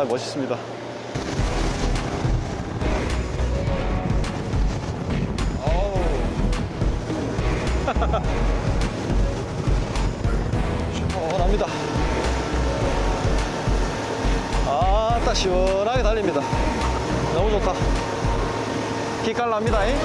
아, 멋있습니다. 시원합니다. 아따 시원하게 달립니다. 너무 좋다. 기깔납니다. 잉?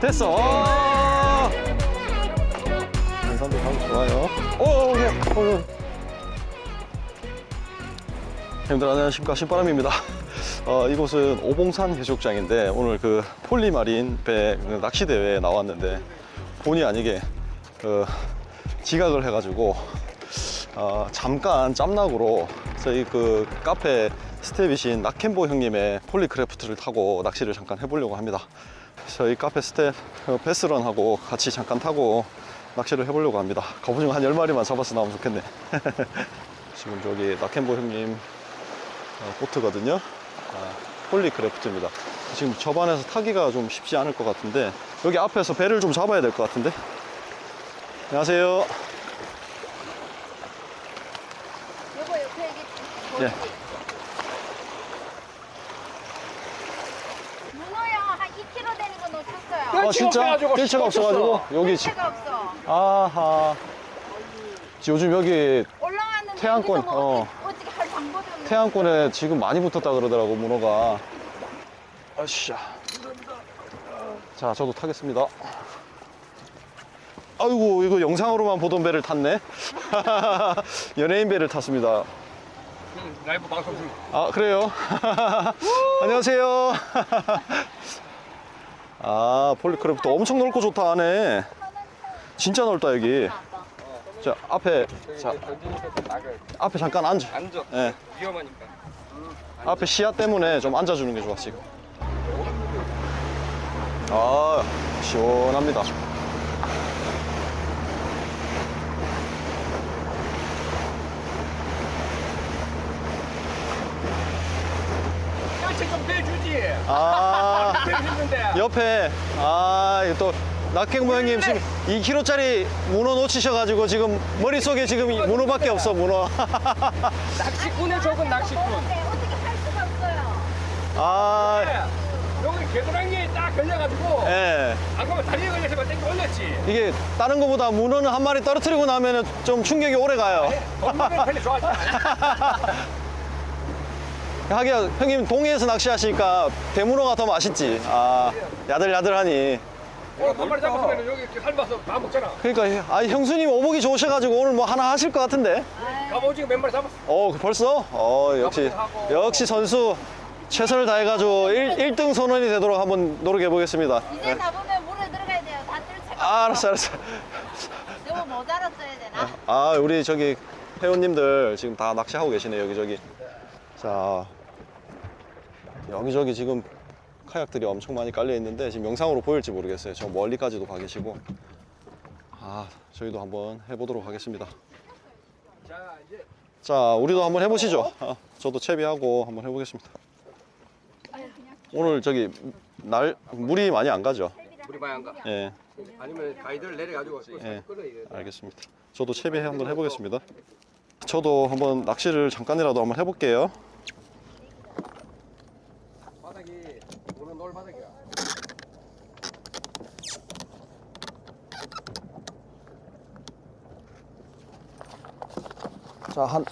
됐어. 어. 인산도 가고 좋아요. 오, 오, 오, 오. 형님들 안녕하십니까 신바람입니다. 어, 이곳은 오봉산 해수욕장인데 오늘 그 폴리마린 배그 낚시 대회에 나왔는데 본의 아니게 그 지각을 해가지고 어, 잠깐 짬낙으로 저희 그 카페 스텝이신 낙켄보 형님의 폴리크래프트를 타고 낚시를 잠깐 해보려고 합니다. 저희 카페 스텝 어, 베스런하고 같이 잠깐 타고 낚시를 해보려고 합니다. 갑오징어 한 10마리만 잡아서 나오면 좋겠네. 지금 저기 낙켄보 형님 어, 보트거든요. 아, 폴리크래프트입니다. 지금 저반에서 타기가 좀 쉽지 않을 것 같은데 여기 앞에서 배를 좀 잡아야 될 것 같은데. 안녕하세요. 요거 옆에 이게 예. 문어요 한 2kg 되는 거 놓쳤어요. 아 진짜? 뜰채가 없어가지고 여기 지, 없어. 아하. 요즘 여기 올라왔는데 태양권, 여기서 뭐 어. 어떻게, 어떻게 할 방법이 없는 태양권에 지금 많이 붙었다 그러더라고 문어가. 아씨야. 자 저도 타겠습니다. 아이고 이거 영상으로만 보던 배를 탔네. 연예인 배를 탔습니다. 라이브 방송 중. 아 그래요? 안녕하세요. 아 폴리크래프트 엄청 넓고 좋다 안에. 진짜 넓다 여기. 자 앞에 자. 앞에 잠깐 앉아. 앉아. 예. 위험하니까. 앞에 시야 때문에 좀 앉아주는 게 좋아 지금. 아 시원합니다. 깍지 좀 빼주지. 아. 옆에 아 이거 또 낙행모 형님 지금 2kg짜리 문어 놓치셔가지고 지금 머릿속에 지금 이 문어밖에 없어 문어. 낚시꾼의 적은 낚시꾼. 건데 어떻게 할 수가 없어요. 아 네. 여기 개도랑이에 딱 걸려가지고 예. 아까 다리에 걸려서 땡겨 올렸지. 이게 다른 거보다 문어는 한 마리 떨어뜨리고 나면 은 좀 충격이 오래 가요. 엄마는 별로 좋아하지 않아. 하기야 형님 동해에서 낚시하시니까 대문어가 더 맛있지. 아 야들야들하니. 오늘 한 마리 잡았으면 여기 이렇게 삶아서 다 먹잖아. 그러니까 아 형수님 오복이 좋으셔가지고 오늘 뭐 하나 하실 것 같은데. 갑오징어 몇 마리 잡았어. 어 벌써? 어 역시 역시 선수 최선을 다해가지고 1, 등 선언이 되도록 한번 노력해 보겠습니다. 이제 잡으면 물에 들어가야 돼요. 다 뜰 채가 아 알았어 알았어. 너무 모자랐어야 되나? 아 우리 저기 회원님들 지금 다 낚시하고 계시네 여기저기. 자 여기저기 지금 카약들이 엄청 많이 깔려 있는데 지금 영상으로 보일지 모르겠어요. 저 멀리까지도 가 계시고. 아 저희도 한번 해보도록 하겠습니다. 자 우리도 한번 해보시죠. 어, 저도 채비하고 한번 해보겠습니다. 오늘 저기 날 물이 많이 안 가죠? 우리 많이 안 가. 예, 아니면 가이드를 내려가지고 예. 알겠습니다. 저도 채비 한번 해보겠습니다. 저도 한번 낚시를 잠깐이라도 한번 해볼게요. 바닥이 오늘 놀 바닥이야. 자, 한,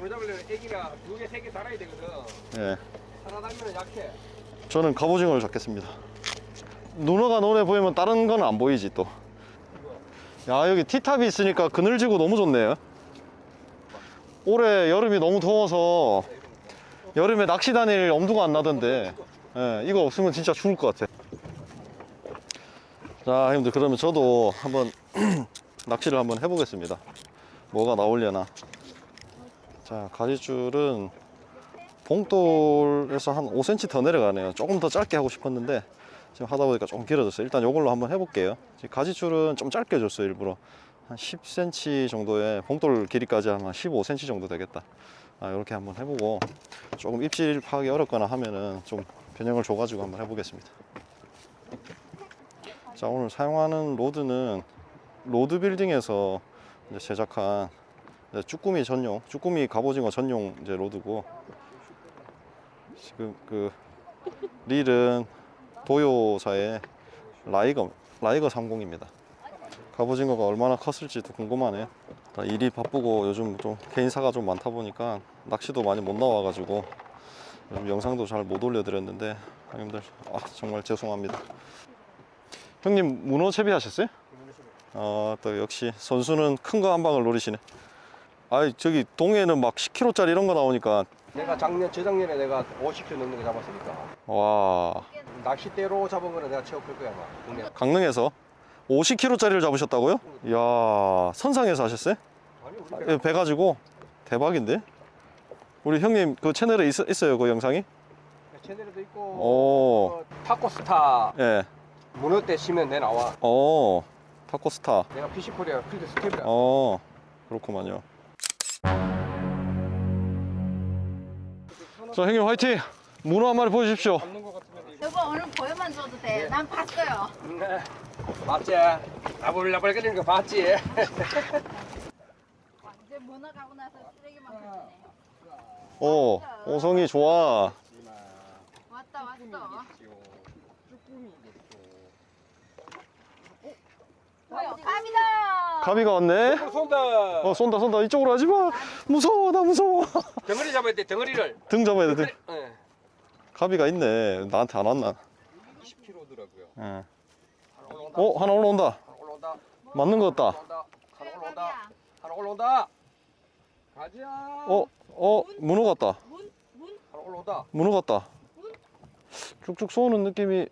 문어 잡으려면 애기가 두 개, 세 개 달아야 되거든. 예, 하나 달면 약해. 저는 갑오징어를 잡겠습니다. 눈어가 논에 보이면 다른 건 안 보이지 또. 야, 여기 티탑이 있으니까 그늘지고 너무 좋네요. 올해 여름이 너무 더워서 여름에 낚시 다닐 엄두가 안 나던데 예, 이거 없으면 진짜 죽을 것 같아. 자, 형님들 그러면 저도 한번 낚시를 한번 해보겠습니다. 뭐가 나오려나. 자, 가지줄은 봉돌에서 한 5cm 더 내려가네요. 조금 더 짧게 하고 싶었는데 지금 하다 보니까 좀 길어졌어요. 일단 이걸로 한번 해볼게요. 가지줄은 좀 짧게 줬어요, 일부러. 한 10cm 정도의 봉돌 길이까지 하면 15cm 정도 되겠다. 아, 이렇게 한번 해보고 조금 입질 파악이 어렵거나 하면은 좀 변형을 줘가지고 한번 해보겠습니다. 자, 오늘 사용하는 로드는 로드 빌딩에서 이제 제작한 이제 쭈꾸미 전용, 쭈꾸미 갑오징어 전용 이제 로드고 지금 그 릴은 도요사의 라이거 라이거 30입니다. 갑오징어가 얼마나 컸을지도 궁금하네요. 아, 일이 바쁘고 요즘 좀 개인사가 좀 많다 보니까 낚시도 많이 못 나와가지고 요즘 영상도 잘 못 올려드렸는데 형님들 아, 정말 죄송합니다. 형님 문어 채비하셨어요? 아, 또 역시 선수는 큰 거 한 방을 노리시네. 아이 저기 동해는 막 10kg짜리 이런 거 나오니까 내가 작년 재작년에 내가 50kg 넘는 거 잡았으니까 와 낚싯대로 잡은 거는 내가 최고 클 거야 아마 동네 강릉에서 50kg짜리를 잡으셨다고요? 이야 선상에서 하셨어요? 아니 우리 예, 배 가지고 대박인데? 우리 형님 그 채널에 있, 있어요 그 영상이? 채널에도 있고 오, 어, 타코스타 예, 문어 때 치면 내 나와 어, 타코스타, 내가 피시코리아 필드 스텝이야 어, 그렇구만요. 자 형님 화이팅! 문어 한 마리 보여주십시오. 같으면 여보 오늘 보여만 줘도 돼. 네. 난 봤어요. 네. 맞지? 나불나불 끓이는 거 봤지? 이제 문어 가고 나서 쓰레기만 버리네. 오, 오성이 좋아. 왔다 왔어. 감이다. 가비가 왔네. 손다 어 쏜다 쏜다 이쪽으로 하지 마. 무서워 나 무서워. 덩어리 잡아야 돼 덩어리를 등 잡아야 돼 등. 네. 가비가 있네. 나한테 안 왔나? 20kg더라고요 예. 하나 올라온다 어 하나 올라온다. 하나 올라온다 맞는 것 같다. 올라온다 하나 올라온다. 하나 올라온다 가자 어, 어, 문어 같다. 하나 올라온다 문어 같다. 쭉쭉 쏘는 느낌이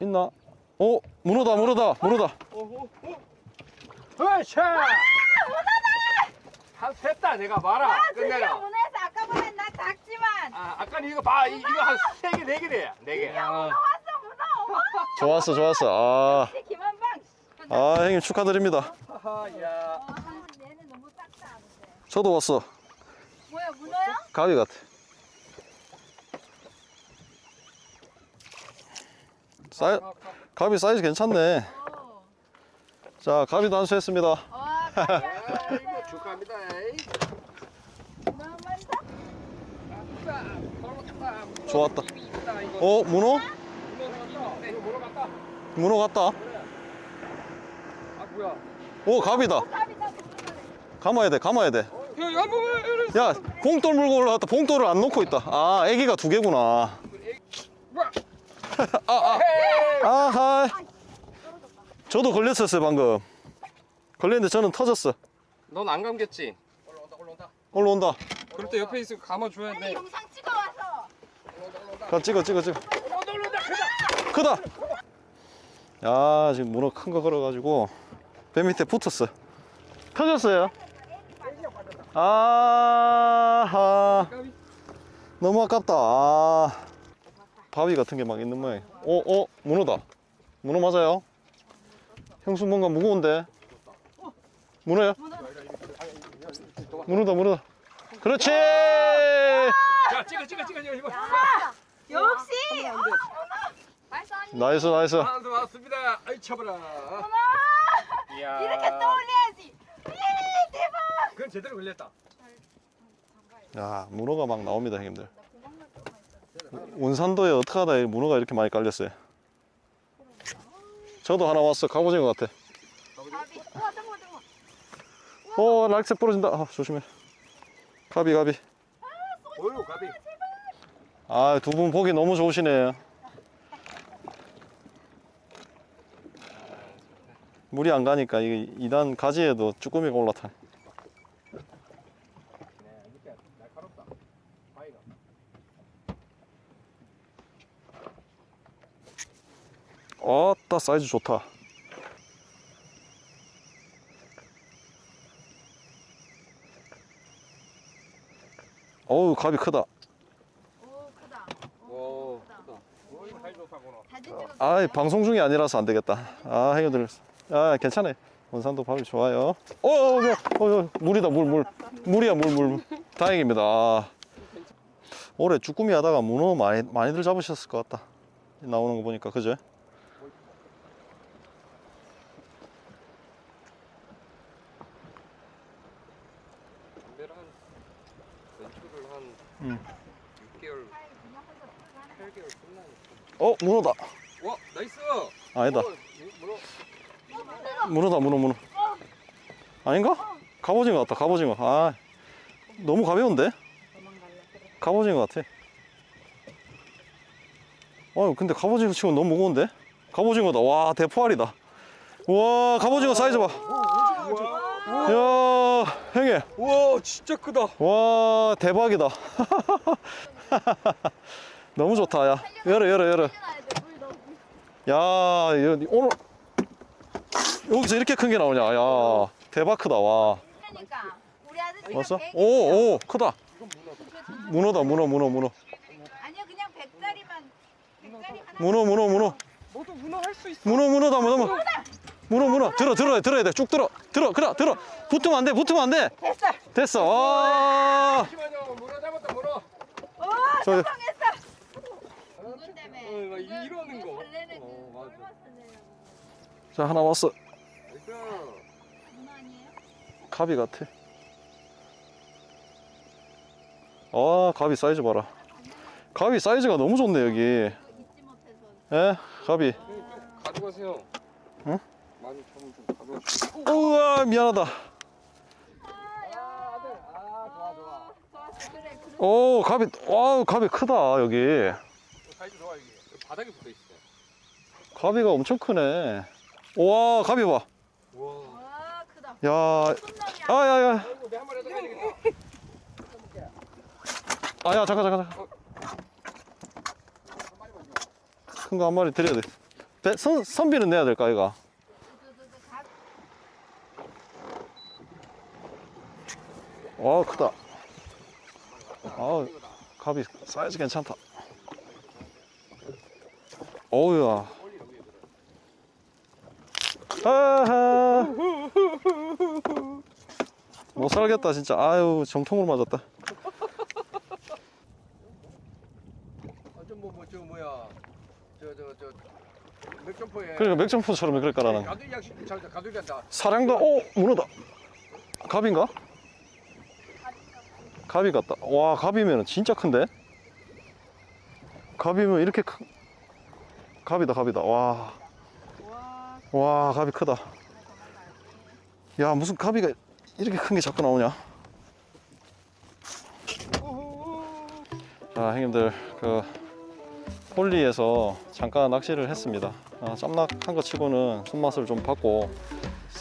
있나? 어, 문어다, 문어다, 문어다. 으쌰 한 셋다 내가 봐라 아, 드디어 끝내라 문어에서 아까보다 나 작지만 아, 아까 이거 봐 이- 이거 한 세 개 네 개래 네개 왔어 문어. 좋았어, 좋았어. 아, 김한방. 아, 형님 축하드립니다. 하하야 어, 한- 얘는 너무 작다. 근데. 저도 왔어. 뭐야 문어야? 가비 같아. 사이, 가비 사이즈 괜찮네. 어. 자, 가비도 한수했습니다. 와 감이야. 축하합니다. 좋았다. 어, 문어? 갔다 문어 같다. 아 뭐야 오, 가비다. 감이다. 감아야 돼, 감아야 돼. 한번 야, 봉돌 물고 올라왔다. 봉돌을 안 놓고 있다. 아, 애기가 두 개구나. 뭐야 아, 아. 아하. 저도 걸렸었어요, 방금. 걸렸는데 저는 터졌어. 넌 안 감겼지? 올라온다 올라온다 올라온다. 그럴 때 옆에 있으면 감아줘야 돼. 영상 찍어 와서. 가, 찍어, 찍어, 찍어. 올라온다 올라온다 크다 크다! 야, 지금 문어 큰 거 걸어가지고 배 밑에 붙었어. 터졌어요. 아하. 너무 아깝다. 아. 바위 같은 게 막 있는 모양. 어, 어, 문어다. 문어 맞아요? 형수 뭔가 무거운데? 문어야? 문어다, 문어다. 그렇지! 자 찍어 찍어 찍어 찍어 이거 역시. 나이스, 나이스. 하나 왔습니다 아이 쳐봐라 이야 이렇게 떠올려야지. 예, 대박. 그건 제대로 걸렸다 야, 문어가 막 나옵니다, 형님들. 원산도에 어떻게 하다 이 문어가 이렇게 많이 깔렸어요. 저도 하나 왔어. 갑오징어 같아. 가비. 우와 정말. 어, 부러진다. 아, 조심해. 가비, 가비. 어유 가비 아, 두 분 보기 너무 좋으시네요. 물이 안 가니까 이게 2단 가지에도 쭈꾸미가 올라타네. 네 이렇게 날카롭다 바위가 어따 사이즈 좋다. 어우, 갑이 크다. 오 크다. 오, 크다. 어 찍어. 아, 방송 중이 아니라서 안 되겠다. 아, 형님들. 아, 괜찮아요. 원산도 밥이 좋아요. 어, 어, 어, 어, 물이다, 물, 물. 물이야, 물, 물. 다행입니다. 아. 올해 쭈꾸미 하다가 문어 많이, 많이들 잡으셨을 것 같다. 나오는 거 보니까, 그죠? 응. 6개월 8개월 끝나니까 어 문어다 와 나이스 아니다 어, 물어 문어다 문어 문어 아닌가? 갑오징어 같다 갑오징어 아 너무 가벼운데? 갑오징어 같아 어 근데 갑오징어 치고 너무 무거운데? 갑오징어다 와 대포알이다 와 갑오징어 사이즈 봐 이야 형님. 우와 진짜 크다. 와 대박이다. 너무 좋다 야. 열어 열어 열어. 야 오늘 여기서 이렇게 큰 게 나오냐? 야 대박 크다 와. 그러니까 우리 왔어? 백- 오오 크다. 문어다 문어 문어 문어. 아니요 그냥 하나 문어 문어 문어. 너도 문어 할 수 있어. 문어 문어다 문어 문어 문어 문어. 들어 들어 들어야 돼 쭉 들어. 들어 그래 들어. 붙으면 안돼 붙으면 안돼. 됐어. 됐어. 와 잠시만요. 문어 잡았다 문어. 오 저- 성공했어. 누군 어, 때문에 막 이- 이러는 거. 어, 맞아. 자 하나 왔어. 나이스 문어 아니에요? 가비 같아. 아 가비 사이즈 봐라. 가비 사이즈가 너무 좋네 여기. 이거 잊지 못해서. 에 가비. 좀 가져가세요. 응? 많이 좀, 좀 가져가세요 우와 미안하다. 오 가비 와 가비 크다 여기. 사이즈 좋아 이게. 바닥에 붙어 있어. 가비가 엄청 크네. 와 가비 우와 와 크다 봐야 손남이야 아야야. 아이고 내한 마리 더 가야 되겠다. 아야 잠깐 잠깐 잠깐. 큰 거 한 마리 드려야 돼. 배, 선, 선비는 내야 될까 이가 두두두두 가 와 크다. 아 가비 사이즈 괜찮다. 어우야. 아하. 못 살겠다 진짜. 아유 정통으로 맞았다. 어좀뭐뭐저 뭐야. 저 저 저 맥점포에. 그러니까 맥점포처럼 그럴 거라는 가두리 양식 잘 가두리 한다. 사량도 오 문어다. 갑인가? 갑이 같다 와 갑이면 진짜 큰데 갑이면 이렇게 큰 갑이다 갑이다 와 와, 갑이 크다. 야, 무슨 갑이가 이렇게 큰 게 자꾸 나오냐? 자, 형님들, 그, 홀리에서 잠깐 낚시를 했습니다. 아, 짬낚한 거 치고는 손맛을 좀 봤고,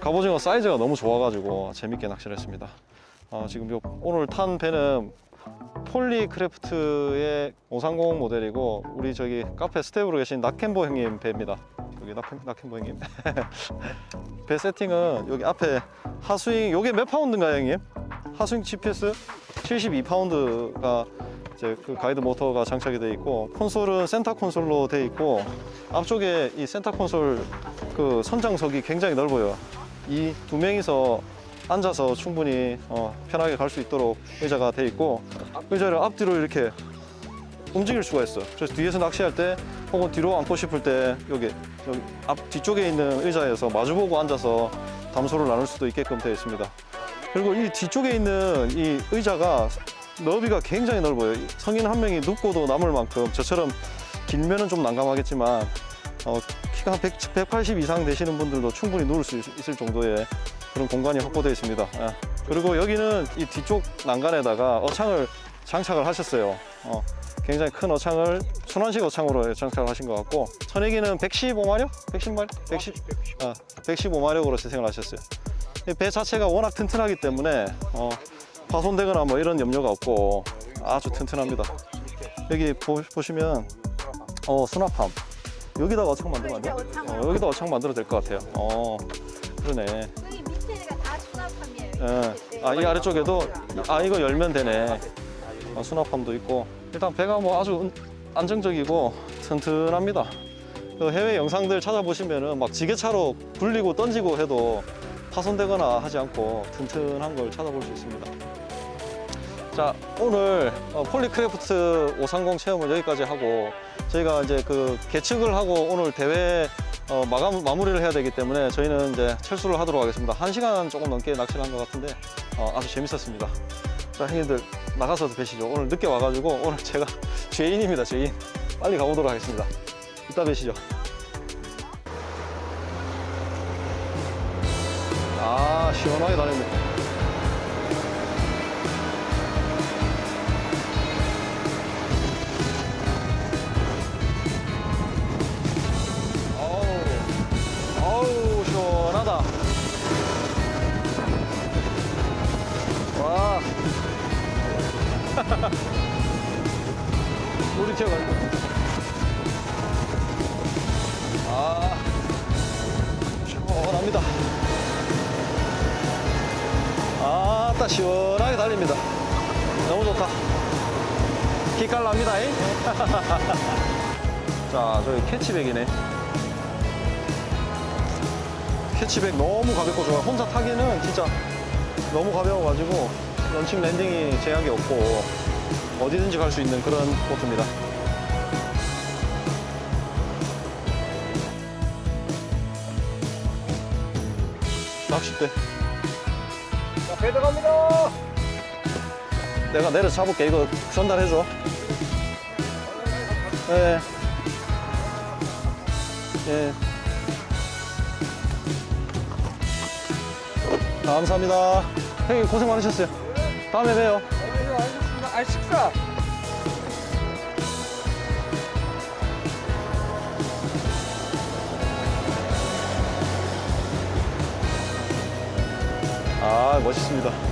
갑오징어 사이즈가 너무 좋아가지고 재밌게 낚시를 했습니다. 아, 지금 요, 오늘 탄 배는 폴리크래프트의 530 모델이고, 우리 저기 카페 스텝으로 계신 낙켄보 형님 배입니다. 여기 낙켄보 형님. 배 세팅은 여기 앞에 하스윙, 요게 몇 파운드인가요, 형님? 하스윙 GPS 72파운드가 이제 그 가이드 모터가 장착이 되어 있고 콘솔은 센터 콘솔로 되어 있고 앞쪽에 이 센터 콘솔 그 선장석이 굉장히 넓어요. 이 두 명이서 앉아서 충분히 어, 편하게 갈 수 있도록 의자가 되어 있고 의자를 앞뒤로 이렇게 움직일 수가 있어. 그래서 뒤에서 낚시할 때 혹은 뒤로 앉고 싶을 때 여기, 여기 앞 뒤쪽에 있는 의자에서 마주보고 앉아서 담소를 나눌 수도 있게끔 되어 있습니다. 그리고 이 뒤쪽에 있는 이 의자가 너비가 굉장히 넓어요. 성인 한 명이 눕고도 남을 만큼 저처럼 길면은 좀 난감하겠지만 어, 키가 한 100, 180 이상 되시는 분들도 충분히 누울 수 있- 있을 정도의 그런 공간이 확보되어 있습니다. 예. 그리고 여기는 이 뒤쪽 난간에다가 어창을 장착을 하셨어요. 어, 굉장히 큰 어창을 순환식 어창으로 장착을 하신 것 같고 선행기는 115마력? 110마력? 110, 어, 115마력으로 재생을 하셨어요. 이배 자체가 워낙 튼튼하기 때문에 어, 파손되거나 뭐 이런 염려가 없고 아주 튼튼합니다. 여기 보, 보시면 어, 수납함 여기다가 어창 만들면 안 돼요? 어, 여기다 어창 만들어도 될 것 같아요. 어, 그러네. 예. 아, 이 아래쪽에도 아 이거 열면 되네. 어, 수납함도 있고 일단 배가 뭐 아주 은- 안정적이고 튼튼합니다. 그 해외 영상들 찾아보시면은 막 지게차로 굴리고 던지고 해도 파손되거나 하지 않고 튼튼한 걸 찾아볼 수 있습니다. 자 오늘 어, 폴리크래프트 530 체험을 여기까지 하고 저희가 이제 그 계측을 하고 오늘 대회 어, 마감 마무리를 해야 되기 때문에 저희는 이제 철수를 하도록 하겠습니다. 한 시간 조금 넘게 낚시를 한 것 같은데 어, 아주 재밌었습니다. 자 형님들 나가서도 뵈시죠. 오늘 늦게 와가지고 오늘 제가 죄인입니다, 죄인. 빨리 가보도록 하겠습니다. 이따 뵈시죠. 아, 시원하게 다닙니 자, 저기 캐치백이네. 캐치백 너무 가볍고 좋아. 혼자 타기는 진짜 너무 가벼워가지고 런칭 랜딩이 제약이 없고 어디든지 갈 수 있는 그런 보트입니다. 낚싯대. 자, 배 들어갑니다. 내가 내려 잡을게. 이거 전달해줘. 예. 예. 감사합니다. 형님 고생 많으셨어요. 다음에 봬요. 네, 알겠습니다. 아, 식사. 아, 멋있습니다.